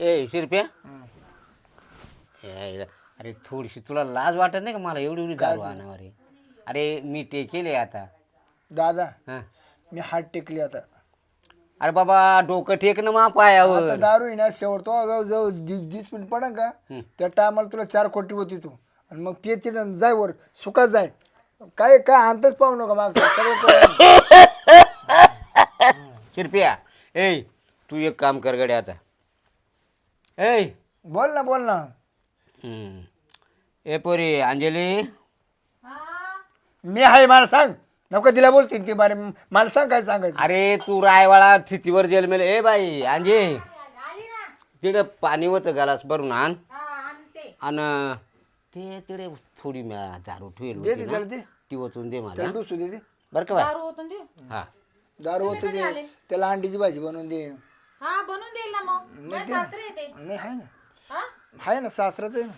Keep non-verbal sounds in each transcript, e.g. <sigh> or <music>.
ए शिरप्या यायला. अरे थोडीशी तुला लाज वाटत नाही का? मला एवढी एवढी दारू आणावर आहे? अरे मी ते केले आता. दादा हा. मी हात टेकली आता. अरे बाबा डोकं टेक ना मा पायावर. दारू आहे ना शेवटतो जाऊ जाऊ वीस मिनिट पडा का? त्या टायमाला तुला चार कोटी होती तू. आणि मग पेची ना जाय वर. सुखात जाय. काय काय अंतच पाहू नका मागचं. सगळं. शिरप्या ए तू एक काम कर गड्या आता. ए बोल ना बोल ना. हम्म. ए पोरी अंजली? मी आहे मला सांग. नको तिला बोलतील की बारे मला सांग काय सांगायचं. अरे तू रायवाळा थितीवर जेल मेले. ए बाई अंजे. तिकडे पाणी होतं गालास भरून आण. आणि ते तिकडे थोडी म्या दारू ठेवली दे होती दे ना, त्याला दे ती दे मला. त्याला डुसू दे दे बरं का देऊ? हा. दारू होतं दे. त्याला अंडीची भाजी बनवून दे. हा बनवून देईल ना मग. माझे सासरे येते नाही आहे ना. हा? आहे ना सासराच आहे ना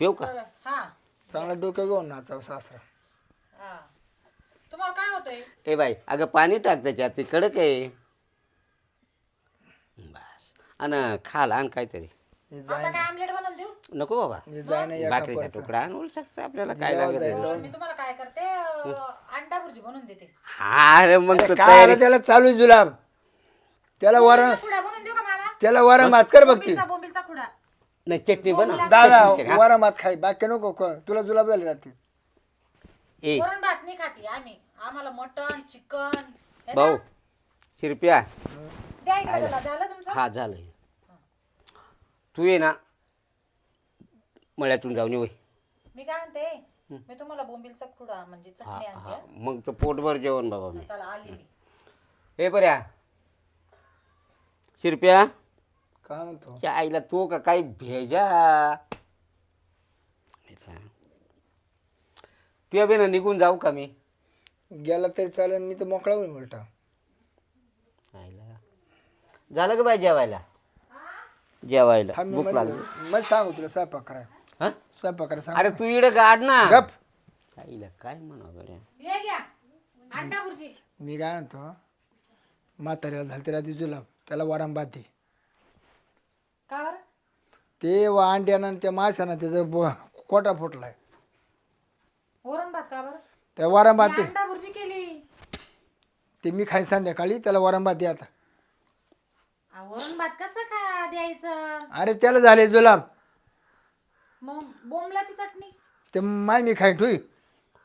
पिऊ का? बरं हा. चांगला डोकं घेऊन आता सासरा. हा. तुम्हाला काय होतंय? ए बाई अगं पाणी टाक त्याच्यात ते कडक आहे. बस. आणि खाल आण काहीतरी. हे जाय आता काय आमलेट बनवून देऊ? नको बाबा. हे जाय ना एका भाकरीचा. तुकडा आणू शकतं आपल्याला काय लागत आहे. मी तुम्हाला काय करते अं, अंडा भुर्जी बनवून देते. हा अरे मग अरे तू काय तयारी आलं त्याला चालू आहे जुलाब? त्याला वरण खुडा बनवून देऊ का मामा त्याला वरण भात कर बघती. बोंबीलचा बोंबीलचा खुडा. नाही चटणी बनव. दादा चटणीची का? वरण भात खाई बाकी नको क- तुला जुलाब झाले राहते ए. वरण भात नाही खाती आम्ही. आम्हाला मटन चिकन भाऊ शिरप्या. द्या इकडे त्याला. झालं तुमचं? हा झालं तू ये ना. मळ्यातून जाऊन ये वय. मी काय म्हणते? मी तुम्हाला बोंबीलचा खुडा म्हणजे हा चटणी हा. आणते. मग तर पोटभर जेवण बाबा मी. चला आली मी. ए बऱ्या. शिरप्या. काय म्हणतो? त्या आईला तो का काही भेजा? ते बे ना निघून जाऊ का मी? गेला तरी चालेल मी तर मोकळा होईल उलटा. आईला. झालं का बाई जेवायला? जेवायला. थांब मी भूक लागली. मध्ये सांगू तुला स्वयंपाक कराय हा? स्वयंपाक करायला सांग अरे तू इकडे काढ ना. गप. आईला काय म्हणा गड्या? घ्या. अंडा भुर्जी मी काय म्हणतो? म्हाताऱ्याला झालते राहते जुलाब. त्याला वरण भात दे का बरं? ते अंड्यानं आणि त्या माशानं त्याचं ब- कोटा फुटलाय. वरण भात का बरं? त्या वरण भात मी दे अंडा भुर्जी केली. ते मी खाई संध्याकाळी त्याला वरण भात दे आता. आ, वरण भात कसं का द्यायचं? अरे त्याला झाले जुलाब. मग बोंबलाची चटणी? ते माय मी खाई ठुई.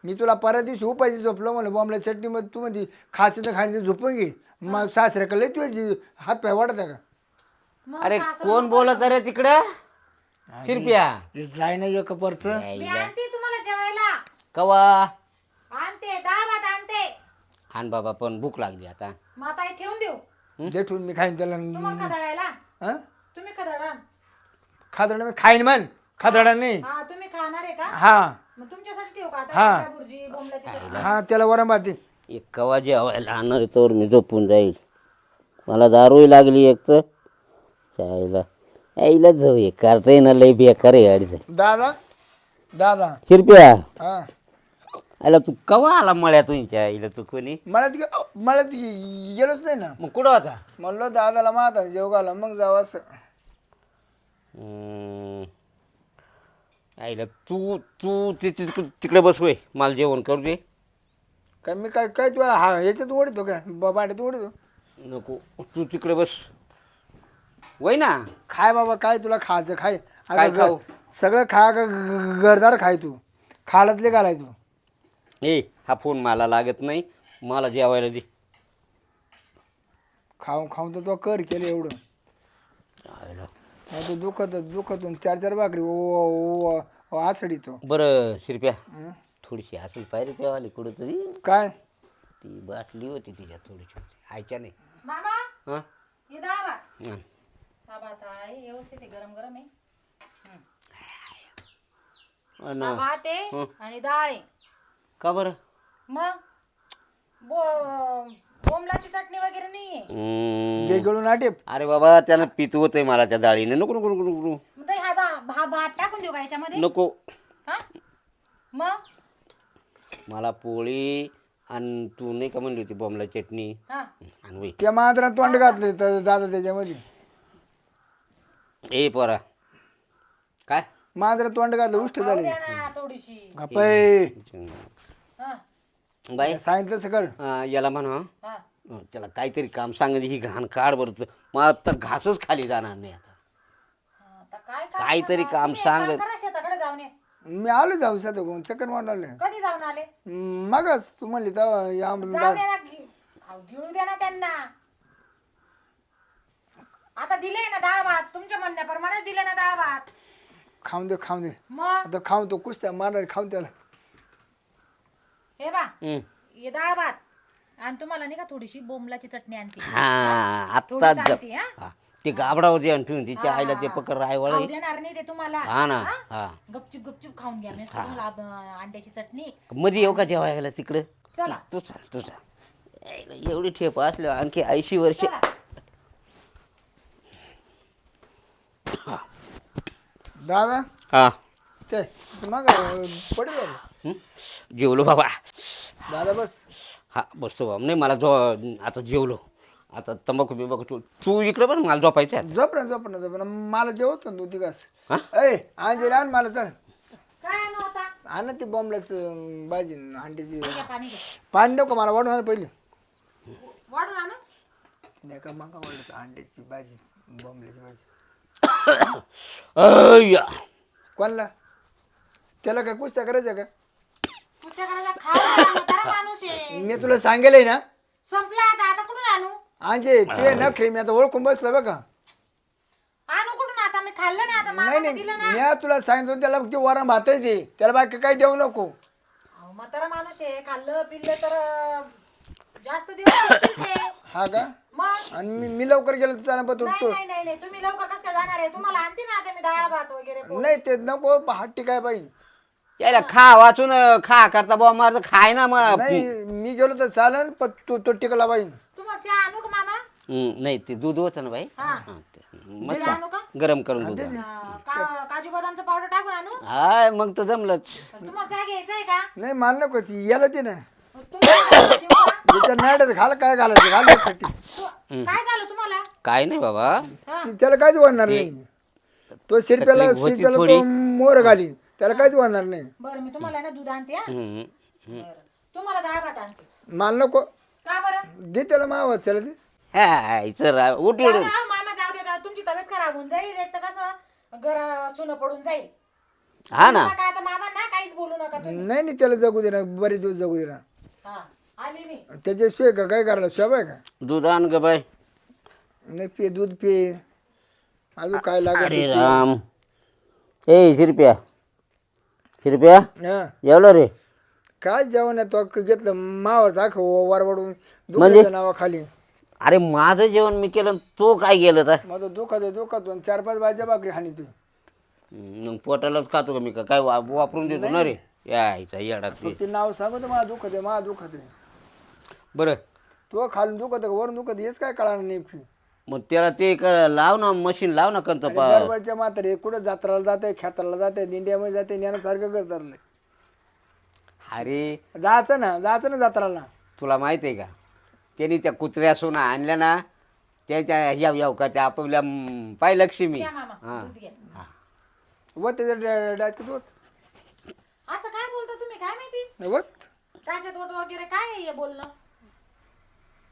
मी तुला परवा दिवशी उपायची झोपलो म्हणलं बॉम्बला चटणी मध्ये तू म्हणते खायचं तर खायचं झोपून घे. मग सासऱ्याकडे तुझी हात पाय वाढत का? मग अरे सासरं कोण बोलत रे तिकडं? शिरप्या. हे जाय ना एक परच. मी आणते तुम्हाला जेवायला. कवा? आणते डाळ भात आणते. आण बाबा पण भूक लागली आता. हे ठेवून देऊ. दे ठेवून मी खाईन त्याला. तुम्हाला खदडायला हं? तुम्ही खदडा खादडा मी खाईन म्हण. खादडा नाही. हा तुम्ही खाणार आहे का? हा. मग तुमच्यासाठी ठेवू का आता? हा. चटणी. हा त्याला वरण भात दे. एक कवा जेवायला आणणार आहे तोवर मी झोपून जाईल. मला दारूही लागली एक तर. चायला आईला जाऊ एक करता येणार लय बेकार आहे गाडीचं. दादा दादा. शिरप्या. हा. आला तू कवा आला मळ्या तुमच्या आईला तू कोणी? मला ती मला ती गेलोच नाही ना. मग कुठं होता? म्हणलो दादाला माता जेव घाला मग जावं असं. हम्म. आईला तू तू ति- ति- तिकडे बसवय मला जेवण करू दे. काय मी काय काय तुला हा याच्यात ओढतो काय? ब- ओढतो? नको तू तिकडे बस. वय ना? खाय बाबा काय तुला खायचं? खाय. अगं काय ग- खाऊ? सगळं खा ग- ग- घरदार खाय तू. खालातले घालाय तू. ए हा फोन मला लागत नाही. मला जेवायला दे. खाऊन खाऊन तर तो कर केलं एवढं. नाही तर दुखत दुखत चार चार भाकरी ओ ओ- ओ आसडी तो. बरं शिरप्या. हं? थोडीशी असेल पाहिजे तेव्हा कुठंतरी. काय? ती बाटली होती तिच्या थोडीशी आयच्या नाही. मामा? हां? हे. हां. हा आहे व्यवस्थित आहे गरम गरम आहे अन हा भात आहे हं. आणि डाळ आहे. का बरं? मग? बो चटणी वगैरे नाहीये हम्म. जे गळून आटेप. अरे बाबा त्यानं पित होतंय मला त्या डाळीने. नको नको नको नको मग ते हा दा- हा भात टाकून देऊ का याच्यामध्ये? नको. हा? मग? मला पोळी आणि तू नाही का म्हणली होती बॉम्बला चटणी? हा. आणि त्या मांजरात तोंड घातले तर दादा त्याच्यामध्ये. ए पोरा. काय? मांजरा तोंड घातलं उष्ट खाऊ झाले. द्या ना थोडीशी. गप्पय. हा. बाई. सांगितलं सगळं अं, याला म्हणा हा. अं, त्याला काहीतरी काम सांगितलं ही घाण काढ बरं तर. मग आता घासच खाली जाणार नाही आता. आता काय काम काहीतरी? काम सांग. काम करा शेताकडे जाऊन ये. मी आलो जाऊ शेतात चक्कर मारून आले कधी जाऊन आले? मगच तू म्हणली तेव्हा या जाऊ दे ना घे- अहो, घेऊन द्या ना त्यांना. आता दिले ना डाळ भात तुमच्या म्हणण्याप्रमाणेच दिले ना डाळ भात. खाऊन दे खाऊन दे. मग? आता खाऊन तो कुस्त्या मारणार खाऊन त्याला. हे बा हं. हे डाळ भात. आणि तुम्हाला नाही का थोडीशी बोंबलाची चटणी आणते. हा थोडी आत्ताच चालती, हा? हा. ते गाबडा होते आणि ठेवून तिच्या आईला ते पकड रायवळ खाऊ देणार नाही ते तुम्हाला. हा ना हा? हा. गपचूप गपचूप खाऊन घ्या. मी तुम्हाला अं, अंड्याची चटणी. मध्ये येऊ का जेवायला तिकडं? चला. तू चाल तू चाल. यायला एवढी ठेप असल्या आणखी ऐंशी वर्ष चला. दादा? हा. ते मग पडेल. हं? जेवलो बाबा. दादा बस. हा बसतो बाबा. नाही मला जो आता जेवलो. आता तंबाखू बिंबाखू तू तू इकडे पण मला झोपायचं आहे. झोप ना झोप ना झोप ना. मला जेवतो ना तू तिघास हा? ऐ अंजली आण मला चल काय आणू आता? आण ना ती बॉम्बलाच भाजी न अंड्याची पाणी नको मला वाढून आण पहिले. वाढून आणू. वाढत अंड्याची भाजी बॉम्बलाची भाजी. अय्या. कोणला? त्याला काय कुस्त्या करायच्या का? कुस्त्या करायला खाऊ म्हातारा माणूस आहे. मी तुला सांगेलय ना. संपला आता आता आंजे ते नखरे मी आता ओळखून बसलं बघा. आणू कुठून आता? मी खाल्लं ना आता नाही मामाने नाही दिलं ना मी तुला सांगितलं त्याला ते वरण भात दे त्याला बाकी काही देऊ नको. अहो, म्हातारा माणूस आहे. खाल्लं पिल्लं तर अं, जास्त दिवस. हा का? मग? आणि मी मी लवकर गेलो तर चाला पण नाही तो. नाही नाही नाही. तुम्ही लवकर कसं काय जाणार आहे? तुम्हाला आणते ना आता मी डाळ भात वगैरे. नाही ते नको हट्टी काय पाहिजे त्याला खा वाचून खा करता बुवा मारत खाय ना मग नाही मी गेलो तर चालेल पण तो तो टिकला पाहिजे तुम्हाला चहा आणू का हं, नाही ते दूध होतं ना बाई? हा. हा, ते. आणू का? गरम करून दूध आण. अं, का- काजू बदामचं पावडर टाकून आणू? हाय मग तर जमलंच. पण तुम्हाला चहा घ्यायचा आहे का? नाही मान नको ती याला ते ना. तुम्हाला नाड्यात घाल काय घालायचं घाल खट्टी तू- काय झालं तुम्हाला? काय नाही बाबा. हा. त्याला काहीच वाढणार नाही. तो शिरप्याला तकलीफ होती शिरप्याला थोडी. तो मोर घालीन. त्याला काहीच वाढणार नाही. बरं मी तुम्हाला आहे ना दूध आणते हा? हं. बरं. तुम्हाला डाळ भात आणते. माल नको. का बरं? दे त्याला मावा त्याला दे. हाय चल उठ जाऊ उठ द्या, मामा जाऊ दे तुमची तब्येत खराब होऊन जाईल. एक तर कसं घर सुनं पडून जाईल. हा ना. नका आता मामा ना काहीच बोलू नका तुम्ही. नाही नाही त्याला जगू दे ना बरेच दिवस जगू दे ना. हा आली मी त्याच्याशिवाय का? काय करायला? शोभा आहे का? दूध आण ग बाई. नाही पे दूध पे. अजून काय लागत अरे राम. ए शिरप्या. शिरप्या हा. जेवलं रे. काय जेवण आहे तो घेतलं? मावाचं आख वारवाडून म्हणजे? दुखण्याच्या नावाखाली. अरे माझं जेवण मी केलं तो काय गेलं तर? माझं दुखत दुखत दोन चार पाच भाज्या भाकरी हानी तू. मग पोटालाच खातो का मी का? काय वा- वापरून देतो ना रे? यायचा येडा ते. ते नाव सांगतो मला दुखत आहे मला दुखत आहे. बरं. तो खालून दुखत आहे का वरून दुखत आहे, हेच काय कळणार नेमकी. मग त्याला ते क- लाव ना मशीन लाव ना कंत पा. बरोबरच्या म्हातारे कुठं जात्राला जाते खेत्राला जाते दिंड्यामध्ये जाते ज्ञानासारखं करतात लय. अरे. जायचं ना जायचं ना जात्राला. तुला माहिती आहे का? त्यांनी त्या कुत्र्या सोना आणल्या ना त्याच्या याव याव का त्या आपल्या म, पाय लक्ष्मी घ्या मामा हा. दूध घ्या. व त्याच्या डायरेक्ट होत असं काय बोलता तुम्ही? काय माहिती? वत. त्याच्यात वट वगैरे काय आहे हे बोलणं?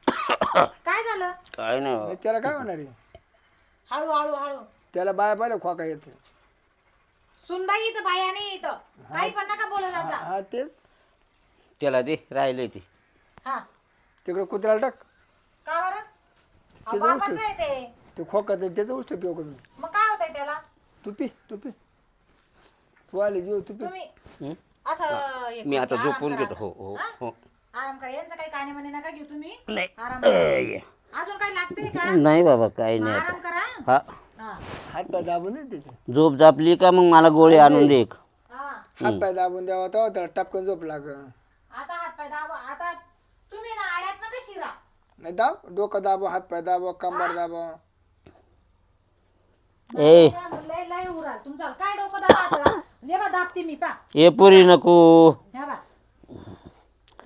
<coughs> काय झालं? काय नाही बाबा. त्याला काय होणार आहे? हळू हळू हळू. त्याला बाया पाहिलं खोका येते. सुनबाई इथं बाया नाही इथं. काही पण नका बोलत जायचा हा तेच. त्याला दे राहिले ते. हा. तिकडे कुत्र्याला टाक. का बरं? अहो, त्याचं बापाचं आहे ते. ते खोका ते त्याचं उष्ट पिऊ कमी मग काय होतंय त्याला? तू पी तू पी. तू आली जीव तू पी. तुम्ही हं? असं हे. मी आता आराम झोपून करा घेतो. हो हो हा? हो. आराम करा. यांचं काही काने म्हणे नका घेऊ तुम्ही. नाही. आराम करा. अय. अजून काही लागतंय का? नाही बाबा काही मग नाही आराम करा. हा. हा. हात पाय दाबून दे त्याचे झोप जापली का मग मला गोळी आणून दे एक. हा. हात पाय दाबून द्यावा तेव्हा त्याला टपकन झोप लाग आता हात पाय दाबा. आता तुम्ही ना आड्यात नका शिरा. नाही दाब डोकं दाबो हात पाय दाबो कंबर दाबो. ए. लय लय उराल. तुमचा काय डोकं दाबा ले बा दाबते मी पा. ए पुरी नको. ह्या बा.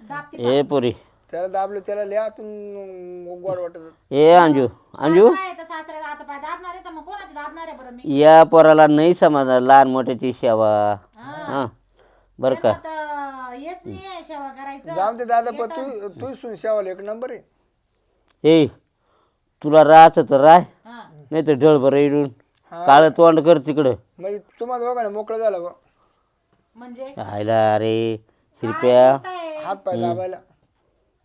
दाबते ए पुरी. त्याला दाबलो त्याला लय आतून गोड वाटत. ए अंजू. अंजू? काय तर सासऱ्याला आता पाय दाबणार आहे तर मग कोणाचे दाबणार आहे बरं मी? या पोराला नाही समजणार लहान मोठ्याची सेवा हा. बरं का? आता हेच नाही आहे सेवा करायचं. जाऊन ते दादा पण तू तू सुन शेवाल एक नंबर आहे. ए तुला राहायचं तर राह हा. नाही तर ढळभर इडून. काळं तोंड कर तिकडं. म्हणजे तुम्हाला दोघांना मोकळं झालं बा. म्हणजे? आयला अरे शिरप्या. हात पाय दाबायला.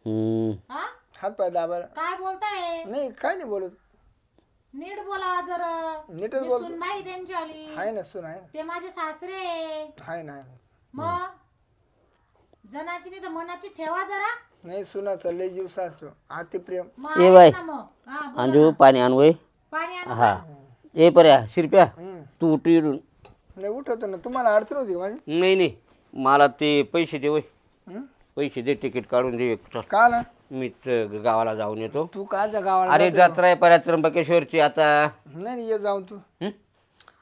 हम्म. हा? हात पाय दाबायला. काय बोलताय? नाही काय नाही बोलत. नीट बोला जर. नीटच बोलतो. सुनबाई त्यांची आली आहे ना सुन आहे ना. ते माझे सासरे. आहे ना आहे ना. मग? जनाची नाही तर मनाची ठेवा जरा. नाही सुनाचं लय जीव सासरो अति प्रेम. मग ए आहे बाई. ना मग. हा बोला अंजू ना. पाणी आणू हा. ए पर्या शिरप्या हम्म. तू उठ इडून. नाही उठवतो ना. तुम्हाला अडचण होती का माझी? नाही नाही. मला ते पैसे दे वय. हं? पैसे दे तिकीट काढून दे. एक. चल, का ना मी त- गावाला जाऊन येतो. तू काच्या गावाला अरे जातो? जत्रा आहे पर्या त्र्यंबकेश्वरची आता. नाही नाही, ये जाऊन तू. हं?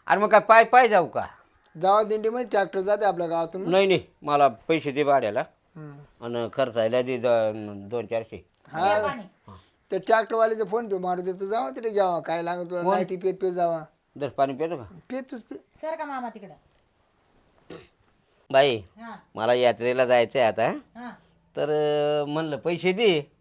अरे मग काय पाय पाय जाऊ का? जावा दिंडीमध्ये ट्रॅक्टर जाते आपल्या गावातून नाही नाही. मला पैसे दे भाड्याला. हं. आणि खर्चायला दे द- दोन चारशे. हा. ते ट्रॅक्टरवाल्याचे फोन पे मारू देतो जावा तिथे घ्यावा. काय लागत तुला? नाईटी पेत पेत जावा. दस पाणी पितो का? पेत तूच पे. सर का मामा तिकडं? बाई हा. मला यात्रेला जायचं आहे आता. हा. तर अं, म्हणलं पैसे दे.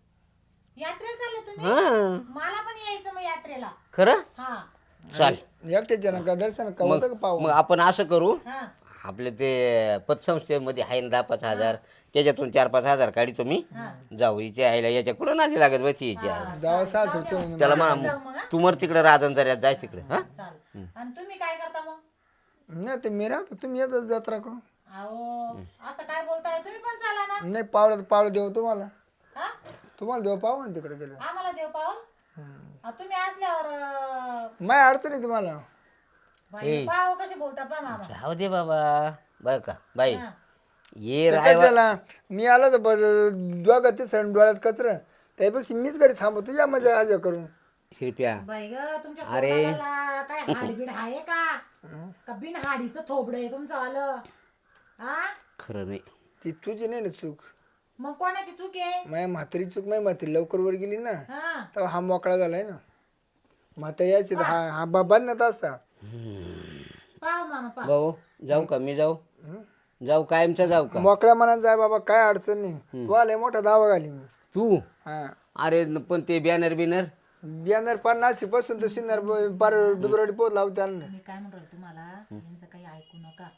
यात्रेला चालले तुम्ही? हां. मला पण यायचं मग यात्रेला. खरं? हा. चाल. एकटेच जण का दर्शन का होतं का पाहू. मग आपण असं करू. हा. आपले ते पतसंस्थेमध्ये आहे ना दहा पाच हजार. त्याच्यातून चार पाच हजार काढतो मी. जाऊ हिचे आईला याच्या कुठं नादी लागत बची सास होतो त्याला जाऊ. म्हणा मग हा? तू मर तिकडे राजंदर्यात जाय तिकडे हा? चाल आणि तुम्ही काय करता मग? नाही ते मी राहतो तुम्ही येतो जत्रा करून. अहो असं काय बोलताय? तुम्ही पण चाला ना. नाही पावलं पावलं देऊ तुम्हाला. हा? तुम्हाला देऊ पाहू ना तिकडे गेलं आम्हाला देव पावल अहो, तुम्ही असल्यावर माय अडचण आहे तुम्हाला. बाई, पाव कसे बोलता पा मामा. जाऊ दे बाबा. बर का बाई. हा. ये राय कशाला मी आलो तर दोघं ते सण डोळ्यात कचर. त्यापेक्षा मीच घरी थांबतो तुझ्या मजा आज करून. शिरप्या. बाई ग तुमच्या अरे. काय हाडबीड आहे का? का बिन हाडीचं थोबड आहे तुमचं आलं? हा खरं नाही. ती तुझी नाही ना चूक. मग कोणाची चूक आहे? माझ्या म्हातारी चूक माझी म्हातारी लवकर वर गेली ना. हा. तेव्हा हा मोकळा झालाय ना. म्हातारी यायची तर हा हा बाबा ना असता. पाव मामा पाव भाऊ जाऊ का? मी जाऊ? जाऊ कायमचा जाऊ का? मोकळ्या मनात जाय बाबा काय अडचण नाही. तू आलाय मोठा दावा घाली मी. तू? हा. अरे न- पण ते बॅनर बिनर? बियाणार पन्नासपासून तर सिन्नर पार डुबरवाडी पोत लावू त्यांना. मी काय म्हणतो तुम्हाला? यांचं काही ऐकू नका.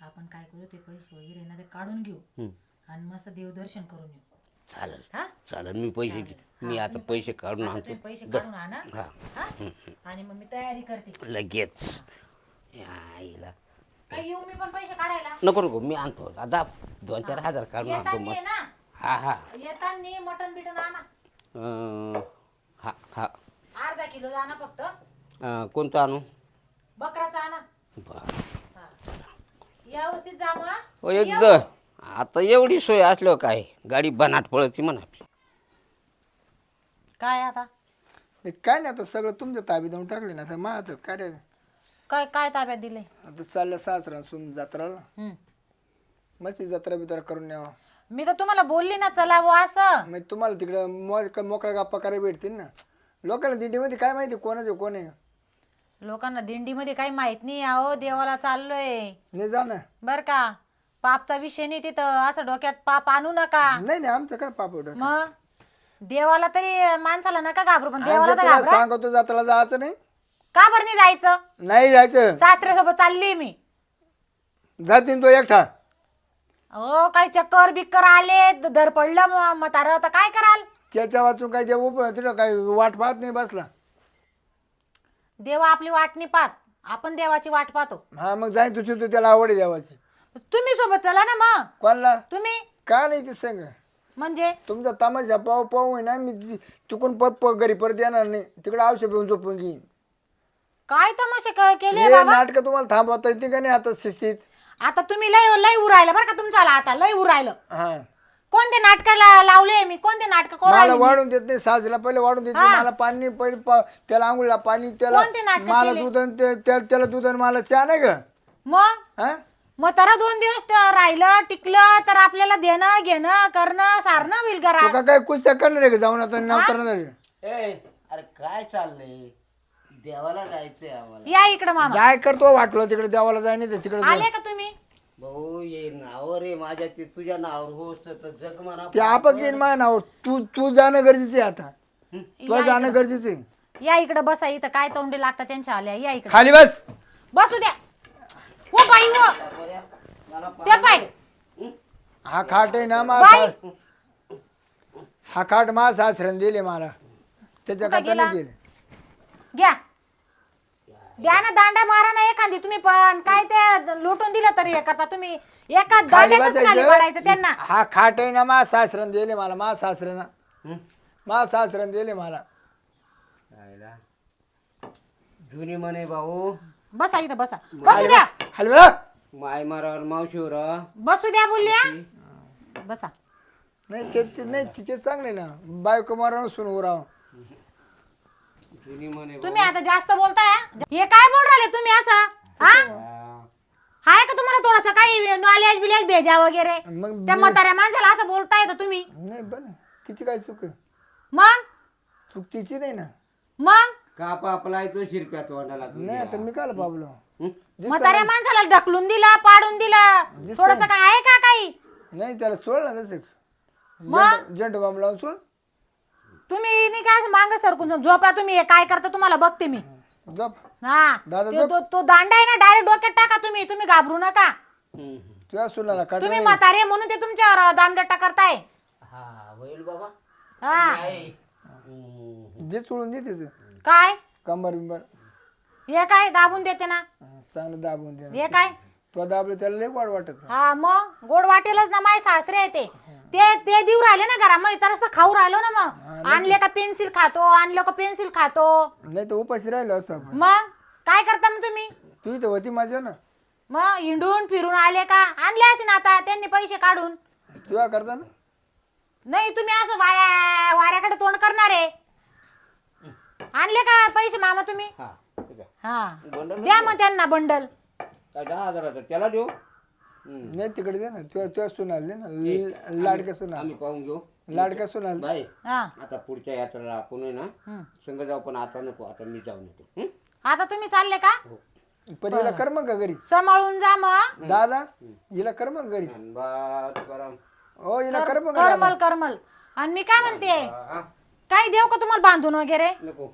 आपण काय करू ते पैसे वगैरे ना ते काढून घेऊ. आणि मस्त देवदर्शन करून येऊ. चालेल. हा? चालेल. मी पैसे घे मी आता पैसे काढून आता आणतो. तुम्ही पैसे काढून आणा. हा. हा? आणि मग मी तयारी करते. लगेच. आईला. काय येऊ मी पण पैसे काढायला? नको नको. मी आणतो. आता दोन चार हजार काढून आणतो येताना मग. ना. हा हा. येताना मटन बिटन आणा. अं, हा हा. अर्धा किलो आणा फक्त. अं, कोणतं आणू? बकराचा आणा. बरं. हा. व्यवस्थित जा मग हो. एकदा आता एवढी सोय असल्यावर काय? गाडी बनाट पळती म्हणा आपली. काय आता? काय नाही आता सगळं तुमच्या ताबी देऊन टाकले ना आता मा आता काय रे? काय काय ताब्यात दिले? आता चाललं सासरा सुन जत्राला. मस्ती जत्रा बित्रा करून न्यावा. मी तर तुम्हाला बोलली ना चला वो असं. मग तुम्हाला तिकडं मो- मोकळ्या गप्पा करायला भेटतील ना. लोकांना दिंडीमध्ये काय माहिती कोणाचे कोण आहे? लोकांना दिंडीमध्ये काही माहीत नाही अहो देवाला चाललोय. नाही जा ना बर का? पापचा विषय नाही तिथं. असं डोक्यात पाप आणू नका. नाही नाही आमचं काय पाप उडत मग? देवाला तरी माणसाला नका घाबरू पण देवाला तर तुला घाबरा. सांगतो जत्राला जायचं नाही. का बरं नाही जायचं? नाही जायचं. सासऱ्यासोबत चालली मी. जातीन तो एकटा. हो काही चक्कर बिक्कर आले द- दर पडलं म- म्हातारं तर काय कराल? त्याच्या वाचून काय ते उप तिथं काय वाट पाहत नाही बसला. देवा आपली वाट नाही पाहत. आपण देवाची वाट पाहतो. हा मग जाईन तुझी तू त्याला आवड आहे देवाची. तुम्ही सोबत चला ना मग. कोणला? तुम्ही? का नाही ते सांग. म्हणजे? तुमचा तमाशा पाहू पाहू आहे ना मी जी- चुकून प प- घरी परत येणार नाही. तिकडे औषध पिऊन झोपून घेईन. काय तमाशे क- केले हे बाबा? नाटकं तुम्हाला थांबवता येते का नाही आता शिस्तीत? आता तुम्ही लय लय उरायलं बरं का तुमच्याला आता लय उरायलं. हा. कोणते नाटकाला लावले मी? कोणते नाटक मला? वाढून देत नाही साजला पहिले वाढून देत नाही. मला पाणी पहिले पा- त्याला आंघोळीला पाणी त्याला कोणते नाटकं मला केले? दूध आणि ते- त्या- त्याला दूध आणि मला चहा नाही का? मग? हा? मग तर दोन दिवस त- राहिलं टिकलं तर आपल्याला देणं घेणं करणं सारणं होईल तो घरात का काय कुस्त्या करणार आहे का? जाऊन आता नंतर ए अरे काय चाललंय? देवाला जायचंय आम्हाला. या इकडं मामा. जाय करतो वाटलं तिकडे देवाला जाय नाही तर तिकडे जाय. आले का तुम्ही? भाऊ ये नावावर आहे माझ्या ते तुझ्या नावावर हो तर जग म्हणा. ते आपक येईन माझ्या नाव तू तू जाणं गरजेचं आहे आता. तुला जाणं गरजेचं आहे. या इकडं बसा इथं काय तोंडी लागतात त्यांच्या आल्या. या इकडे. खाली बस. बसू द्या. हो बाई हो त्या पाय हा खाट आहे ना मा बाई. हा खाट मा सासऱ्याने दिले मला. त्याच्या कुठं खाता गेला? नाही गेले. घ्या. द्या ना दांडा मारा ना एखादी तुम्ही पण. काय ते लुटून दिलं तरी हे करता तुम्ही. एका खाली दांड्यातच खाली पडायचं त्यांना. हा खाट आहे ना मा सासऱ्याने दिले मला मा सासऱ्यानं मा सासऱ्याने दिले मला. जुनी म्हणे भाऊ. बसा इथं बसा. बसू द्या. बस. माय मारावर मावशीवर. बसू द्या बोलल्या. बसा. नाही ते ते- नाही तिथे चांगले ना. बायको मारा सुन जुनी म्हणे तुम्ही आता जास्त बोलताय हा? हे काय बोल राहिले तुम्ही असं हा. हाय का तुम्हाला थोडस काही नॉलेज बिलेज भेजा वगैरे? मग त्या म्हाताऱ्या माणसाला असं बोलताय तर तुम्ही? नाही बन तिची काय चूक आहे? मग? चूक तिची नाही ना. मग? काप आपलाय तो शिरप्या तोंडाला तुझ्या. नाही आता मी काल पावलो हं? म्हाताऱ्या माणसाला ढकलून दिला पाडून दिला. थोडस काय आहे का काही? नाही त्याला सोड ना तसं? जंट बाम लावून सोड. तुम्ही नाही काय असं मांग सरकून झोपा तुम्ही हे काय करता तुम्हाला बघते मी. झोप. हा. दादा तो- तो- तो दांडा आहे ना डायरेक्ट डोक्यात टाका तुम्ही तुम्ही घाबरू नका. हं. तुझ्या सुनाला काट तुम्ही म्हातारे म्हणून ते तुमच्यावर दामडट्टा करताय. हा होईल बाबा. हा. आहे. हं. जे चोळून दे तिचं काय? कंबर बिंबर. हे काय दाबून देते ना? हं, चांगलं दाबून दे हे काय? तो दाबलं त्याला लय वाढ वाटत. हा मग? गोड वाटेलच ना माय सासरे आहे ते. ते ते देऊ राहिले ना घरामध्ये तरच तर खाऊ राहिलो ना मग. आणले का पेन्सिल खातो आणलं का पेन्सिल खातो? नाही तर उपाशी राहिलो असतो आपण. मग? काय करता मग तुम्ही? तू इथं होती माझ्या ना? मग हिंडून फिरून आले का? आणले असे ना आता त्यांनी पैसे काढून. तुझ्या करता ना? नाही तुम्ही असं वाऱ्या वाऱ्याकडे तोंड करणार. आहे आणले का पैसे मामा तुम्ही? हा ठीक आहे. हा. बंडल द्या मग त्यांना बंडल. काय दहा हजाराचं त्याला देऊ? हं. नाही तिकडे दे ना. तुझ्या तुझ्या सुनाल दे ना. ल- लाडक्या सुनाल आम्ही पाहून घेऊ. लाडक्या सुनाल बाई हा. आता पुढच्या यात्रेला आपण आहे ना हं. संग जाऊ पण आता नको आता मी जाऊन येतो. हं? आता तुम्ही चालले का? पण हिला कर मग का घरी. सांभाळून जा मग दादा हिला कर मग घरी. तुकाराम. हो हिला कर मग. करमल करमल. आणि मी काय म्हणते? हा, काय देऊ का तुम्हाला बांधून वगैरे? नको.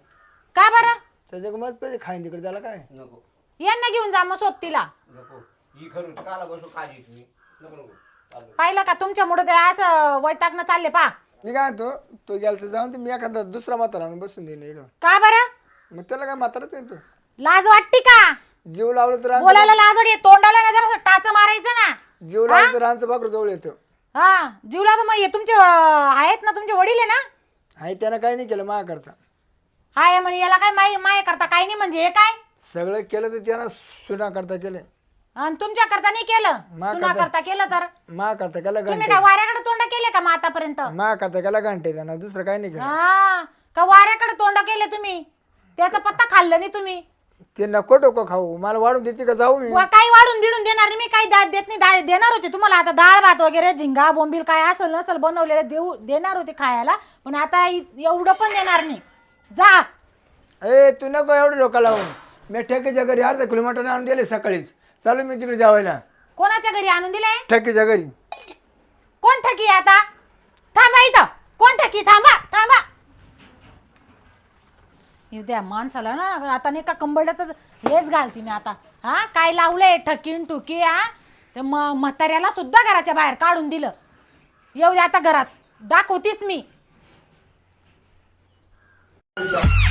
का बरं? त्याच्या मग पैसे खाईन तिकडे त्याला काय? नको. यांना घेऊन जा मग सोबतीला. नको. ही खरं काला बसू काळजी तुम्ही नको नको. चालू पाहिलं का तुमच्यामुळे ते असं वैतागनं चालले पा मी काय म्हणतो तो गेला तर जाऊन ते मी एखादा दुसरा म्हातारा आणून बसून देईन. का बरं? मग त्याला काय म्हाताराच नाही तो? लाज वाटते का? जीव लावलं तर बोलायला लाज वाटते. तोंडाला ना जरा टाच मारायचं ना. जीव लावलं तर रांचं बाकड जवळ येतो. हा जीवला तर मग हे तुमचे अं, आहेत ना तुमचे वडील आहे ना? आणि त्यानं काही नाही केलं माझ्या करता हाय म्हणे याला काय माय माय करता काय नाही म्हणजे हे काय? सगळं केलं तर त्यानं सुना करता केलं. आणि तुमच्या करता नाही केलं? मा सुना करता- करता केलं तर? मा करता केला तुम्ही घंटे. काय वाऱ्याकडे तोंड केले का मग आतापर्यंत? मा करता केला घंटे त्यानं दुसरं काही नाही केलं. हा का वाऱ्याकडे तोंड केले तुम्ही? त्याचा पत्ता खाल्लं नाही तुम्ही? ते नको डोकं खाऊ. मला वाढून देते का जाऊ मी? वा- काही वाढून बिडून देणार नाही मी काही दात देत नाही. दा- देणार होते तुम्हाला आता डाळ भात वगैरे झिंगा बोंबील काय असेल नसेल बनवलेलं देऊ देणार होते खायला. पण आता इ- एवढं पण देणार नाही. जा. ए तू नको एवढं डोकं लावून. मी ठेकीच्या घरी अर्धा किलोमीटर आणून दिले सकाळीच. चालू मी तिकडे जेवायला. कोणाच्या घरी आणून दिले? ठेकीच्या घरी. कोण ठकी आहे आता? थांबा इथं. कोण ठकी? थांबा थांबा. येऊ द्या माणसाला ना आता नाही का कंबरड्याच हेच घालते मी आता. हा काय लावलंय? ठकीन टुकी हा? ते म म्हाताऱ्याला सुद्धा घराच्या बाहेर काढून दिलं. येऊ द्या आता घरात. दाखवतीच मी. Yeah.